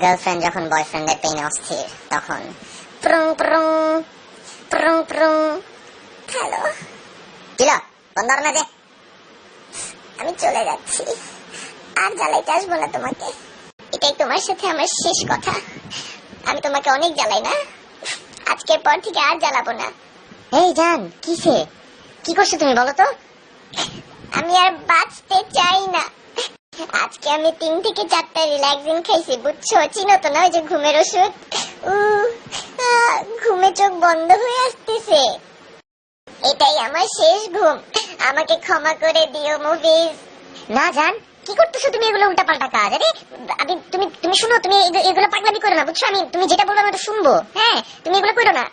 Girlfriend যখন বয়ফ্রেন্ডের পেইনে অস্থির, তখন প্রং প্রং প্রং প্রং হ্যালো কিলো বন্ধ না যে। আমি চলে যাচ্ছি। আর জ্বালাইতে আসব না তোমাকে। এটাই তোমার সাথে আমার শেষ কথা। আমি তোমাকে অনেক জ্বালাই না। আজকের পর থেকে আর জ্বালাবো না। এই জান, কিসে? কি করছ তুমি বলো তো? আমি আর বাঁচতে চাই আমি তিন থেকে চারটা রিল্যাক্সিং খাইছি, বুঝছ? চিনো তো না, ওই যে ঘুমের ওষুধ? ঘুমে চোখ বন্ধ হয়ে আসতেছে। এটাই আমার শেষ ঘুম। আমাকে ক্ষমা করে দিও, মুভিজ। না, জান, কি করতেছো তুমি? এগুলো উল্টা পাল্টা কাজ। আরে, আমি, তুমি তুমি শুনো, তুমি এগুলো পাগলামি করো না, বুঝছ? আমি, তুমি যেটা বলব আমি শুনব। হ্যাঁ তুমি এগুলো করো না।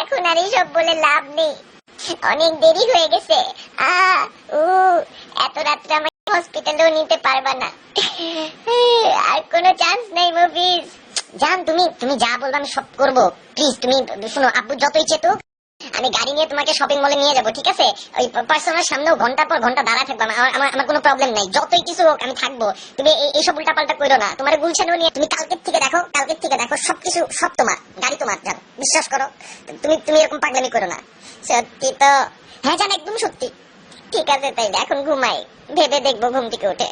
এখন আর এইসব বলে লাভ নেই। অনেক দেরি হয়ে গেছে। আ উ এত রাত্রে হসপিটালেও নিতে পারবা না। আর কোনো চান্স নেই মুভিজ জান, তুমি তুমি যা বলবে আমি সব করব। প্লিজ তুমি, শোনো, আব্বু যতই চেতুক, আমি গাড়ি নিয়ে তোমাকে শপিং মলে নিয়ে যাব, ঠিক আছে? ওই পার্সোনাল সামনেও ঘণ্টার পর ঘণ্টা দাঁড়া থাকব, আমার আমার কোনো প্রবলেম নাই। যতই কিছু হোক, আমি থাকব। তুমি এইসব উল্টা পাল্টা করো না। তোমার গুলশানও নিয়ে, তুমি কালকের থেকে দেখো, কালকের থেকে দেখো, সবকিছু, সব তোমার, গাড়ি তোমার, জান, বিশ্বাস করো। তুমি তুমি এরকম পাগলামি করো না। সত্যি তো হ্যাঁ জান, একদম সত্যি। ঠিক আছে তাই এখন ঘুমাই। ভেবে দেখব ঘুম থেকে উঠে।